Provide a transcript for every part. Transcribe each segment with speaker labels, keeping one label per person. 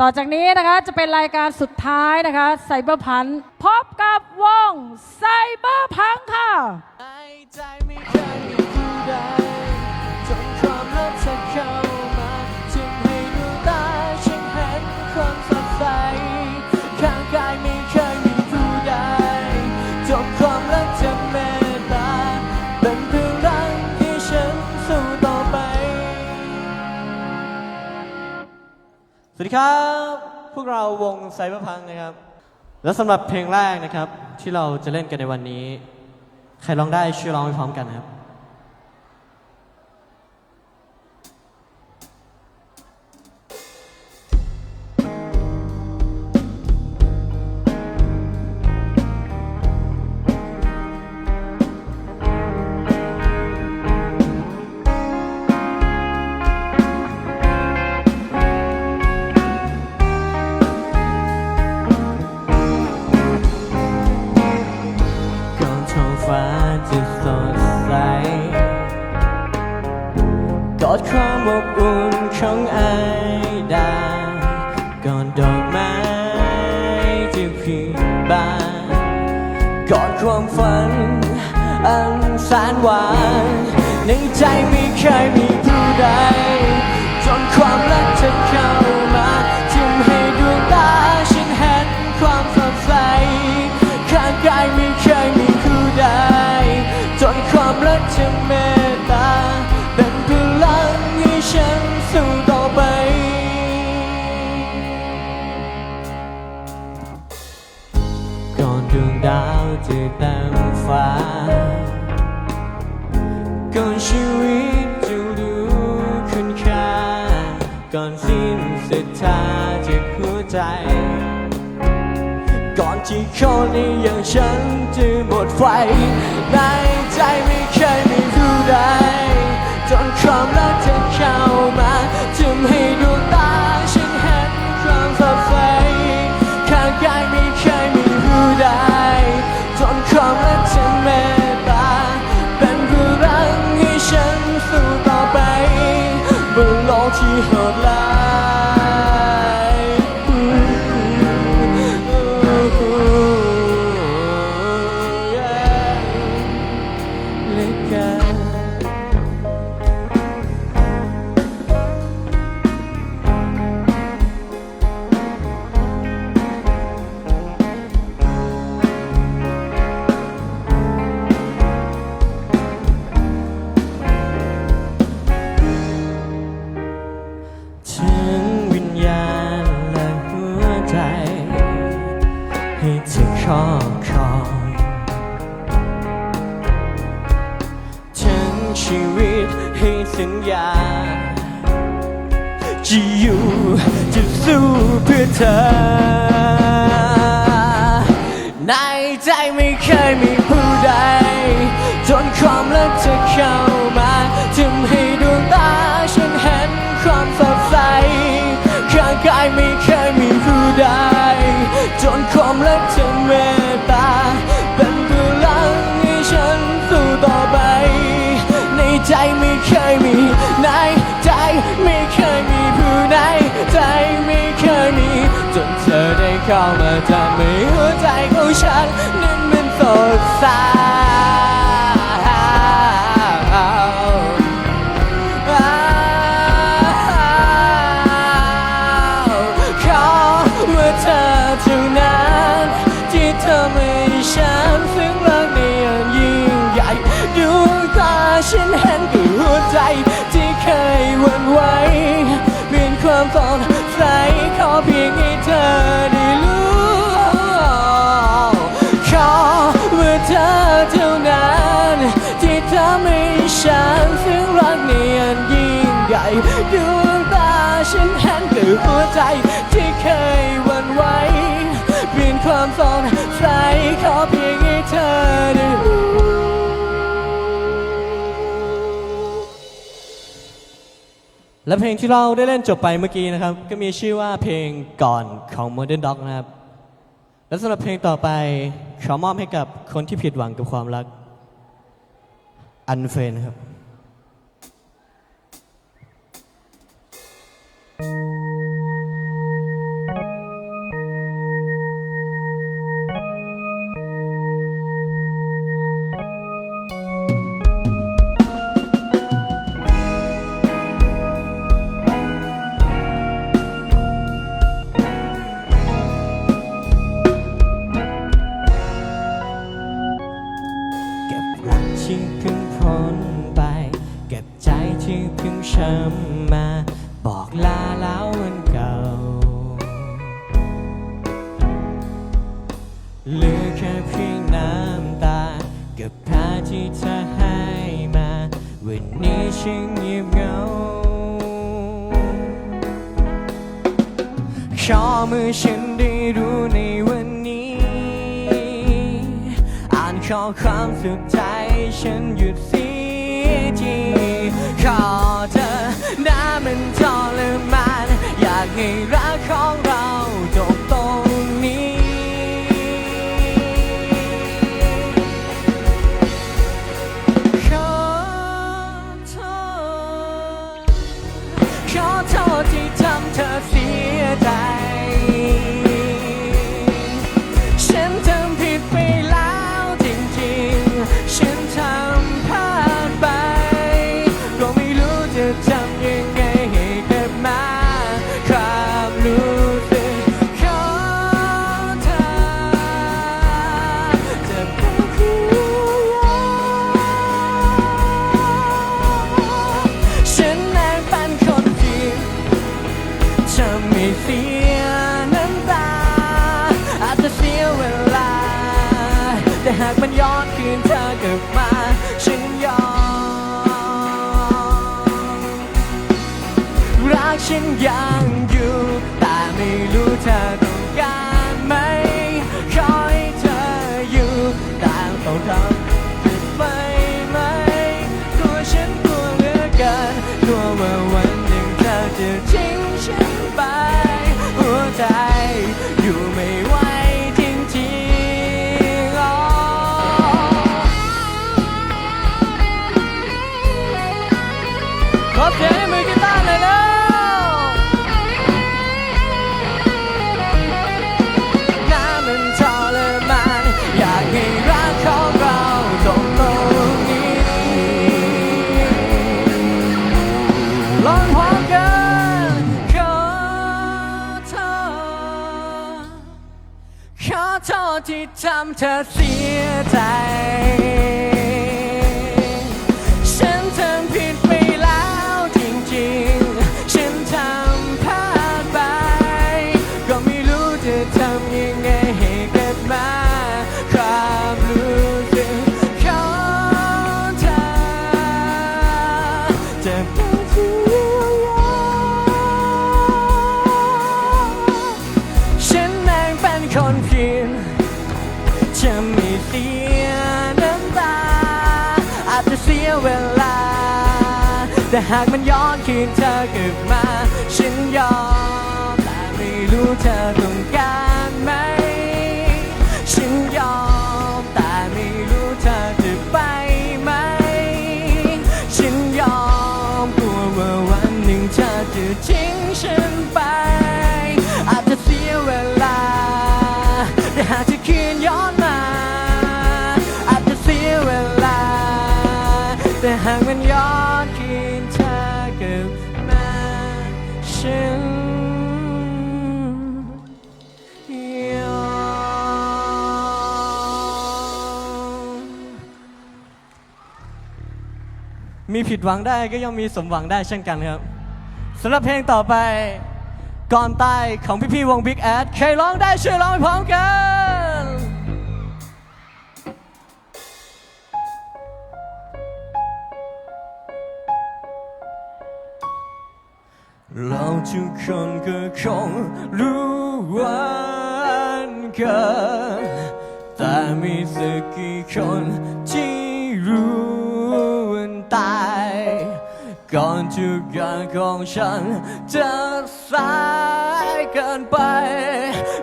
Speaker 1: ต่อจากนี้นะคะจะเป็นรายการสุดท้ายนะคะไซเบอร์พันพบกับวงไซเบอร์พังค่ะ
Speaker 2: สวัสดีครับ พวกเราวงไซเบอร์พังนะครับ และสำหรับเพลงแรกนะครับ ที่เราจะเล่นกันในวันนี้ ใครร้องได้ช่วยร้องไปพร้อมกันนะครับ ความฝัน อันแสนหวาน ในใจไม่เคยมีผู้ใด จนความรักจะเข้ามาทำให้ดวงตาฉันเห็นความสดใส ข้างกายไม่เคยมีผู้ใด จนความรักเธอเม จะเต็มฟ้าก่อนชีวิตจะดูคุณค่า ก่อนสิ้นศรัทธาจากหัวใจ ก่อนที่คนนี้อย่างฉันจะหมดไฟ ในใจไม่เคยมีผู้ใด จนความรักเธอเข้ามาทำให้ดวงตา บนโล คอบครองทั้งชีวิตให้สัญญา จะอยู่จะสู้เพื่อเธอ ในใจไม่เคยมีผู้ใด จนความรักเธอเข้ามาทำให้ดวงตาฉันเห็นความสดใสข้างกายไม่เคยมีผู้ใด จนความรักเธอเมตตา เป็นพลังให้ฉันสู้ต่อไป ในใจไม่เคยมี ในใจไม่เคยมีผู้ใดใจไม่เคยมี จนเธอได้เข้ามาทำให้หัวใจของฉันนั้นมันสดใส ฉันห็นกับหัวใจที่เคยวันไหวเปลี่ยนความสดใสขอเพียงให้เธอได้รู้และเพลงที่เราได้เล่นจบไปเมื่อกี้นะครับ ก็มีชื่อว่าเพลงก่อนของ Modern Dog นะครับ และสำหรับเพลงต่อไปขอมอบให้กับคนที่ผิดหวังกับความรักอันเฟนครับ
Speaker 3: เห
Speaker 2: ลือแค่เพียงน้ำตา กับภาพที่เธอให้มา วันนี้ฉันเงียบเหงา ขอมือฉันได้รู้ในวันนี้ อ่านข้อความสุดท้ายฉันหยุดเสียทีขอเธอน้ามันทรมาน อยากให้รักของ ทษที่ทำเธ เสียน้ำตา อาจจะเสียเวลา แต่หากมันย้อนคืนเธอกลับมา ฉันยอม รักฉันยังอยู่ แต่ไม่รู้เธอ ทำเธอเสียใจากมันย้อนคืนเธอกลับมา ฉันยอมแต่ไม่รู้เธอต้องการ มีผิดหวังได้ก็ย่อมมีสมหวังได้เช่นกันครับสำหรับเพลงต่อไปก่อนตายของพี่ๆวง Big Ad ใครร้องได้ช่วยร้องไปพร้อมกันเราทุกคนก็คงรู้วันเกิดแต่มีสักกี่คนที่รู้วันตาย ก่อนทุกอย่างของฉันจะสายเกินไป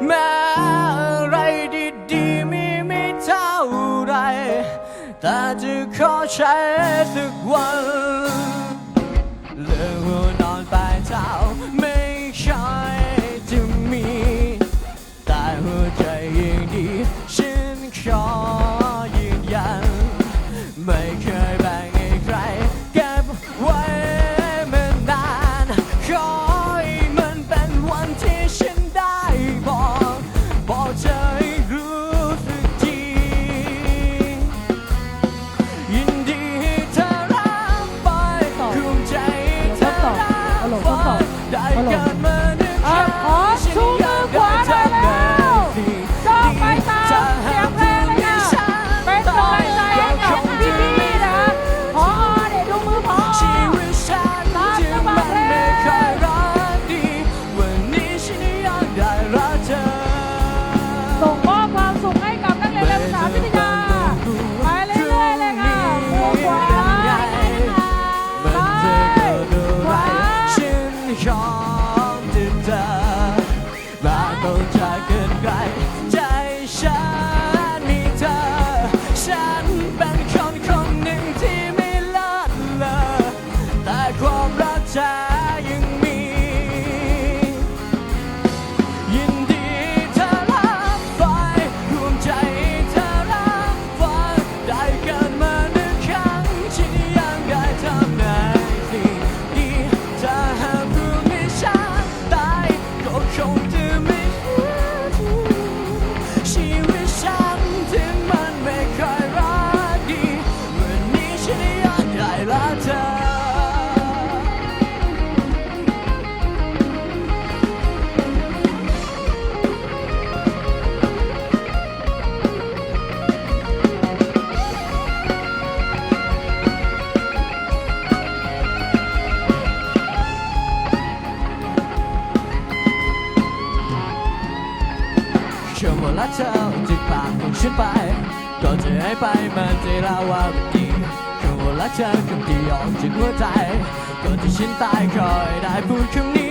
Speaker 2: แม้อะไรดีๆมีไม่เท่าไร แต่จะขอใช้สักวัน ฉั เธอคนเดียวจากหัวใจก่อนที่ฉันตายคอยได้พูดคำนี้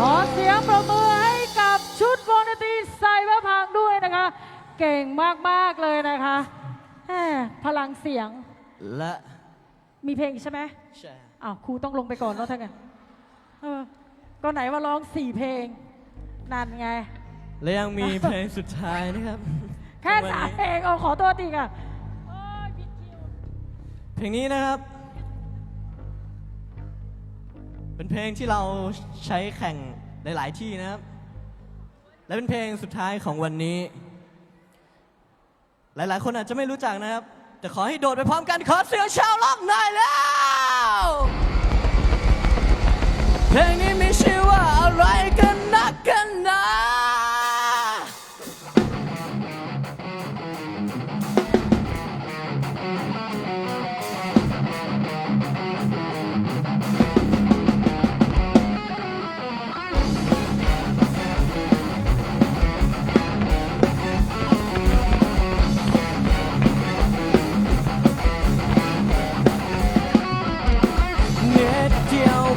Speaker 1: ขอเสียงปรบมือให้กับชุดวงดนตรีไซเบอร์พังด้วยนะคะ เก่งมาก ๆ เลยนะคะแหมพลังเสียง
Speaker 2: และ
Speaker 1: มีเพลงอีกใช่ไหม
Speaker 2: ใช่
Speaker 1: อ้าวครูต้องลงไปก่อนแล้วทั้างนั้นเออก็ไหนว่าร้องสี่เพลง นั่นไง
Speaker 2: และยังมีเพลงสุดท้ายนะครับ
Speaker 1: แค่
Speaker 2: วัน
Speaker 1: สาม
Speaker 2: นี้
Speaker 1: เพลงเอาขอตัวทีค่ะโอ้ยผิดคิว
Speaker 2: เพลงนี้นะครับ เป็นเพลงที่เราใช้แข่งหลาย ๆ ที่นะครับ และเป็นเพลงสุดท้ายของวันนี้ หลาย ๆ คนอาจจะไม่รู้จักนะครับ แต่ขอให้โดดไปพร้อมกันขอเสียงชาวล็อกหน่อยแล้ว เพลงนี้มีชื่อว่าอะไร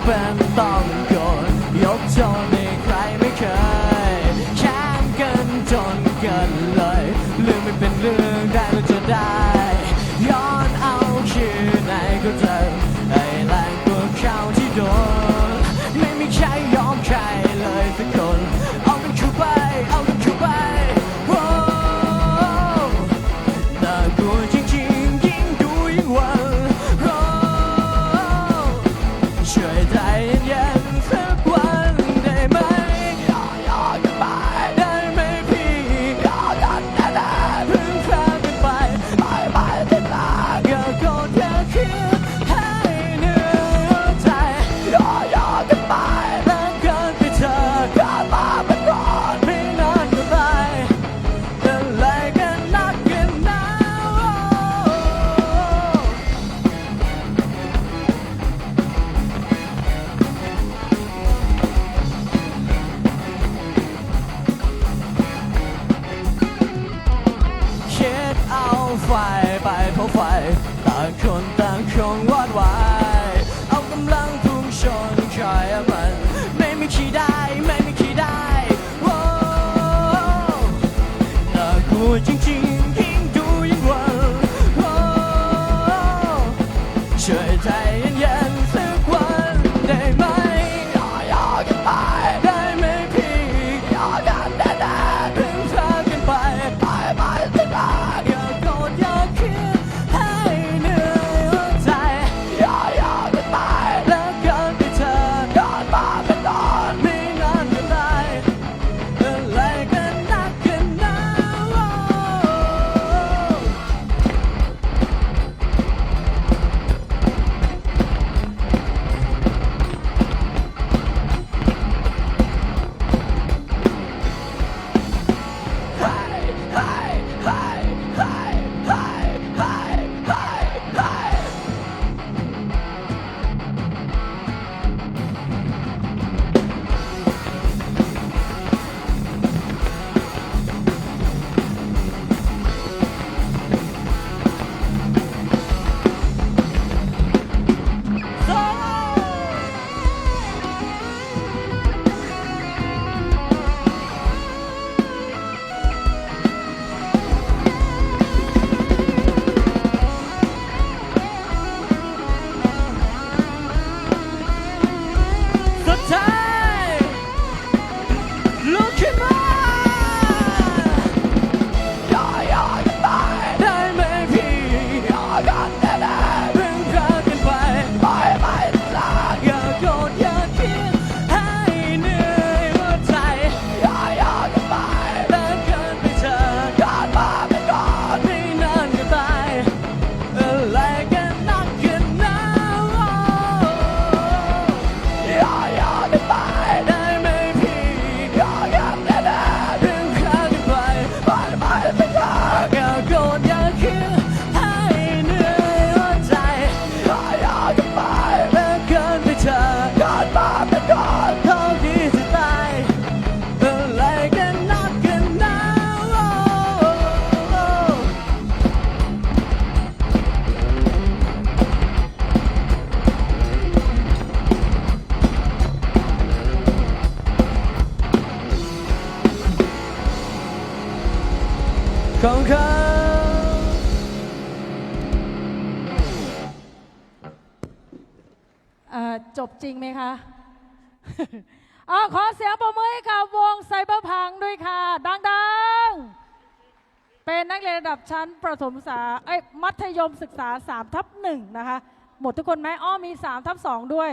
Speaker 2: เน็ตเดี งวอดวา
Speaker 1: ย จริงไหมคะอาขอเสียงปรบมือให้กับวงไซเบอร์พังด้วยค่ะ ดังๆ เป็นนักเรียนระดับชั้นประถมศึกษาเอ้ยมัธยมศึกษา3ทับหนึ่งนะคะ หมดทุกคนไหมอ้อมี3ทับ2ด้วย